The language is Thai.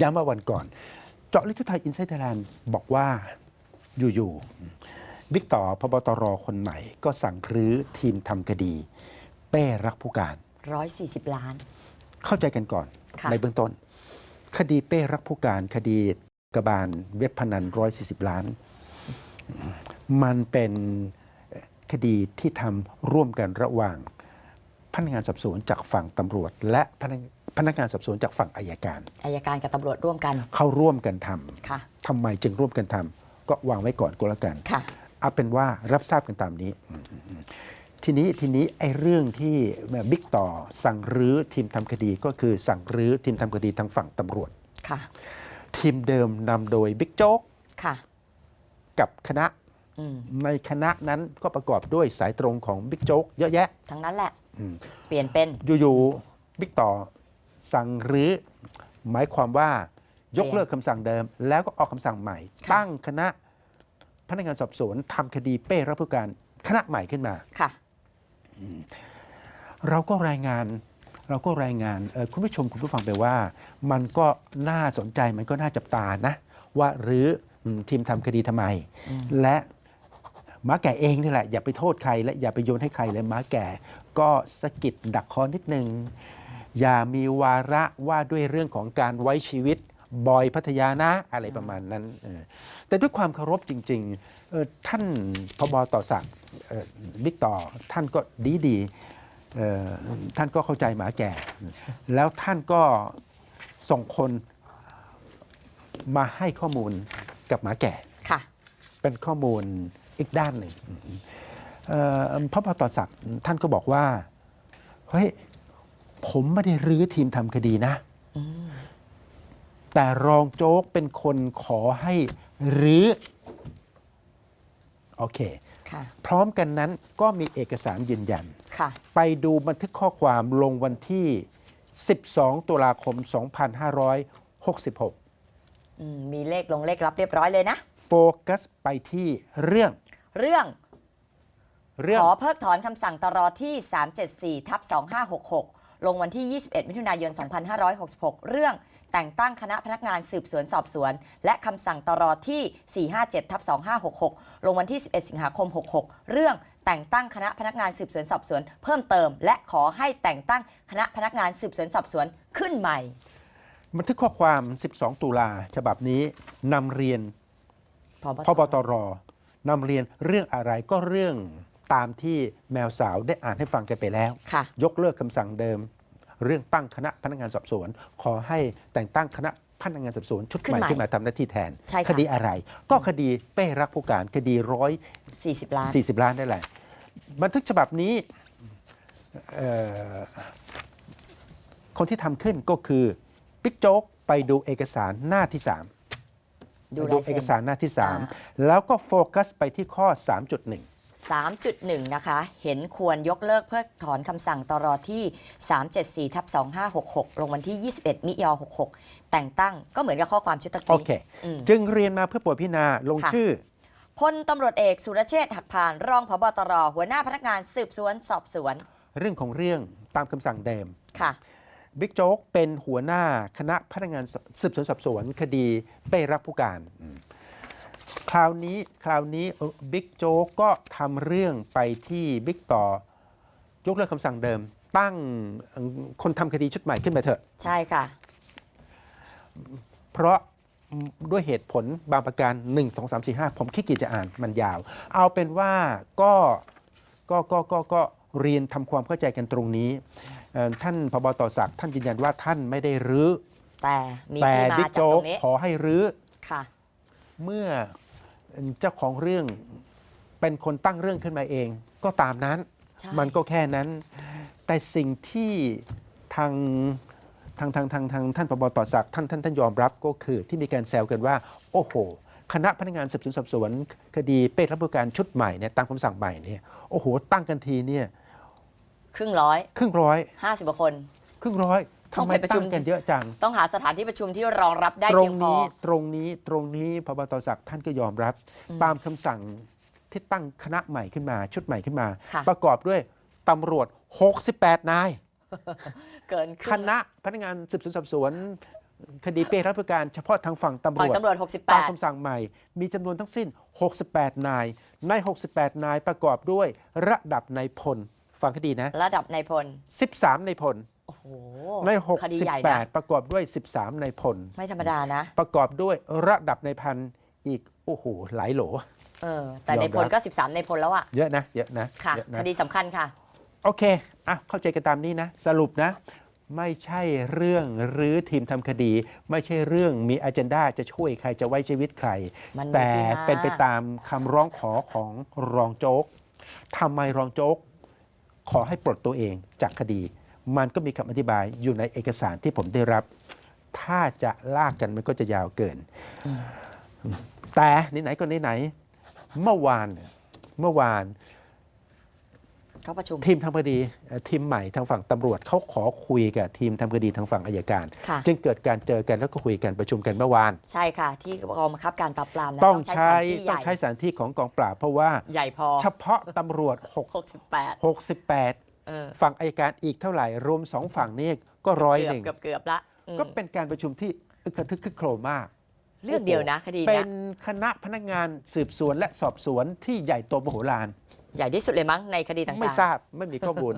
ย้ำว่าวันก่อน เจาะลึกทุกไทยอินไซต์ไทยแลนด์บอกว่าอยู่ๆบิ๊กต่อพบตรคนใหม่ ก็สั่งรื้อทีมทำคดี เป้รักผู้การ 140 ล้าน เข้าใจกันก่อนค่ะ ในเบื้องต้น คดีเป้รักผู้การ คดีกบาลเว็บพนัน 140 ล้าน มันเป็นคดีที่ทำร่วมกันระหว่างพนักงานสอบสวนจากฝั่งตำรวจ และพนัก พนักงานสอบสวนจากฝั่งอายการอายการกับตำรวจร่วมกันเขาร่วมกันทำค่ะทำไมจึงร่วมกันทำก็วางไว้ก่อนก็แล้วกัน ค่ะ เอาเป็นว่ารับทราบกันตามนี้ทีนี้ทีนี้ไอ้เรื่องที่บิ๊กต่อสั่งรื้อทีมทำคดีก็คือสั่งรื้อทีมทำคดีทางฝั่งตำรวจ ค่ะ ทีมเดิมนำโดยบิ๊กโจ๊กค่ะ กับคณะ อืม ในคณะนั้นก็ประกอบด้วยสายตรงของบิ๊กโจ๊กเยอะแยะทั้งนั้นแหละ อืมเปลี่ยนเป็นอยู่ๆบิ๊กต่อ สั่งรื้อหมายความว่ายกเลิกคำสั่งเดิม แล้วก็ออกคำสั่งใหม่ ค่ะ ตั้งคณะพนักงานสอบสวนทำคดีเป้รับผู้การคณะใหม่ขึ้นมา ค่ะ เราก็รายงานเราก็รายงานเอ่อคุณผู้ชมคุณผู้ฟังไปว่า มันก็น่าสนใจมันก็น่าจับตานะ ว่าหรืออืมทีมทำคดีทำไม และหมาแก่เองนี่แหละ อย่าไปโทษใคร และอย่าไปโยนให้ใครเลยหมาแก่ก็สะกิดดักคอนิดนึง อย่ามีวาระว่าด้วยเรื่องของการไว้ชีวิตบอยพัทยานะอะไรประมาณนั้นเออแต่ด้วยความเคารพจริงๆเอ่อท่านพบต่อศักดิ์เอ่อบิ๊กต่อท่านก็ดีดีๆเอ่อท่านก็เข้าใจหมาแก่ แล้วท่านก็ส่งคนมาให้ข้อมูลกับหมาแก่ค่ะเป็นข้อมูลอีกด้านหนึ่งเอ่อพระพตศักดิ์ท่านก็บอกว่าเฮ้ย ผมไม่ได้รื้อทีมทำคดีนะ แต่รองโจ๊กเป็นคนขอให้รื้อ โอเคค่ะพร้อมกันนั้นก็มีเอกสารยืนยันค่ะไปดูบันทึกข้อความลงวันที่ 12 ตุลาคม 2566อืมมีเลขลงเลขรับเรียบร้อยเลยนะ โฟกัสไปที่เรื่อง เรื่อง เรื่อง ขอเพิกถอนคำสั่งตรที่ 374ทับ2566 ลงวันที่ 21 มิถุนายน 2566 เรื่องแต่งตั้งคณะพนักงานสืบสวนสอบสวน และคำสั่งตรที่ 457ทับ2566 ลงวันที่ 11 สิงหาคม 66 เรื่องแต่งตั้งคณะพนักงานสืบสวนสอบสวน เพิ่มเติม และขอให้แต่งตั้งคณะพนักงานสืบสวนสอบสวนขึ้นใหม่ บันทึกข้อความ 12 ตุลาฉบับนี้นำเรียนพพบตรนำเรียนเรื่องอะไรก็เรื่อง ตามที่แมวสาวได้อ่านให้ฟังกันไปแล้ว ค่ะ ยกเลิกคำสั่งเดิม เรื่องตั้งคณะพนักงานสอบสวน ขอให้แต่งตั้งคณะพนักงานสอบสวนชุดขึ้ใหนม่ใหม่ขึ้นมาทำหน้าที่แทน ใช่ค่ะ คดีอะไร ก็คดีเป้รักผู้การคดีร้อย 40 ล้าน 40 ล้านได้แหละ บันทึกฉบับนี้เอ่อคนที่ทำขึ้นก็คือบิ๊กโจ๊กไปดูเอกสารหน้าที่ 3 ดูไปลาดูยเอเซ็กนสารหน้าที่อ่า3แล้วก็โฟกัสไปที่ข้อ 3.1 3.1 นะคะ เห็นควรยกเลิกเพิกถอนคำสั่งตรที่ 374ทับ2566 ลงวันที่ 21 มิยอ66 แต่งตั้งก็เหมือนกับข้อความชุดตะโอกี้เคอืมจึงเรียนมาเพื่อโปรดพิจารณาลงค่ะชื่อพลตำรวจเอกสุรเชษฐ์หักพาน รองผบตร หัวหน้าพนักงานสืบสวนสอบสวน เรื่องของเรื่องตามคำสั่งเดิมค่ะบิ๊กโจ๊กเป็นหัวหน้าคณะพนักงานสืบสวนสอบสวนคดีเป้รักผู้การอืม คราวนี้คราวนี้เอ่อบิ๊กโจ๊กก็ทำเรื่องไปที่บิ๊กต่อยกเลิกคำสั่งเดิม ตั้งเอ่อคนทำคดีชุดใหม่ขึ้นมาเถอะ ใช่ค่ะ เพราะด้วยเหตุผลบางประการ 1 2 3 4 5 ผมขี้เกียจจะอ่านมันยาว เอาเป็นว่าก็ก็ก็ก็ก็เรียนทำความเข้าใจกันตรงนี้เอ่อท่านพบตศักดิ์ท่านยืนยันว่าท่านไม่ได้รื้อแต่มีแต่ที่มาบิ๊กจากโจ๊ตกรงนี้ขอให้รื้อค่ะ เมื่อ เจ้าของเรื่องเป็นคนตั้งเรื่องขึ้นมาเอง ก็ตามนั้น ใช่มันก็แค่นั้น แต่สิ่งที่ทางทางทางทางทางท่านปบตศักดิ์ท่านท่านท่านยอมรับก็คือที่มีการแซวกันว่า โอ้โห คณะพนักงานสืบสวนสอบสวน คดีเป้รับผู้การชุดใหม่เนี่ยตามคำสั่งใหม่เนี่ยโอ้โห ตั้งกันทีเนี่ยครึ่งร้อยครึ่งร้อย50กว่าคน ครึ่งร้อยต้อ ทำงไมไปประชุตั้มงกันเยอะจัง ต้องหาสถานที่ประชุมที่รองรับได้ตรเพีงยงพอ นี้ตรงนี้ตรงนี้พบตศักดิ์ท่านก็ยอมรับ ตามคำสั่งที่ตั้งคณะใหม่ขึ้นมา ชุดใหม่ขึ้นมา ค่ะ ประกอบด้วยตำรวจ 68 นาย เกินคครึ่งณะพนักงานสืบสวนสอบสวน คดีเป้รับประการเฉพาะทางฝั่งตำรฝั่งวจ ตำรวจ ตาม68คำสั่งใหม่ มีจำนวนทั้งสิ้น 68 นาย ใน 68 นายประกอบด้วยระดับนายพล ฟังคดีนะ ระดับนายพล 13นายพล โอ้โหใน คดีใหญ่นะ68 ประกอบด้วย 13นายพล ไม่ธรรมดานะ ประกอบด้วยระดับนายพันอีก โอ้โห หลายโหล เออ แต่ยอมในพลรับก็ 13 ในพลแล้วอะเยอะนะ เยอะนะค่ะ เยอะคนะดีสำคัญค่ะ โอเค อะ เข้าใจกันตามนี้นะ สรุปนะ ไม่ใช่เรื่องหรือทีมทำคดี ไม่ใช่เรื่องมีอ g e n d a จะช่วยใครจะไว้ชีวิตใคร มันมีแต่ที่มา เป็นไปตามคำร้องขอของรองโจ๊กทำไมรองโจ๊ก ขอให้ปลดตัวเองจากคดี มันก็มีคำอธิบายอยู่ในเอกสารที่ผมได้รับ ถ้าจะลากกันมันก็จะยาวเกิน แต่ไหนๆก็ไหนๆเมื่อวานเนี่ยเมื่อวานเขาประชุม ทีมทำคดีเอ่อทีมใหม่ทางฝั่งตำรวจเขาขอคุยกับทีมทำคดีทางฝั่งอายการ ค่ะ จึงเกิดการเจอกันแล้วก็คุยกันประชุมกันเมื่อวาน ใช่ค่ะ ที่กองบังคับการปราบปรามนะต้องใช้สถานที่ต้องใหใช้ญ่สถานที่ของกองปราบเพราะว่า ใหญ่พอเฉพาะตำรวจ6 68 68 เออฝั่งอายการอีกเท่าไหร่ รวมสองฝั่งนี่ก็ร้อยเกืหอบนึ่งเกือบเกือบละอืมก็เป็นการประชุมที่อึกกระทึกคึกโครมมาก เรื่องเดียวนะคดีเป็เนี้ยนคณะพนักงานสืบสวนและสอบสวนที่ใหญ่โตมโหฬาร ใหญ่ที่สุดเลยมั้งในคดีต่างๆ ไม่ทราบไม่มีข้อมูล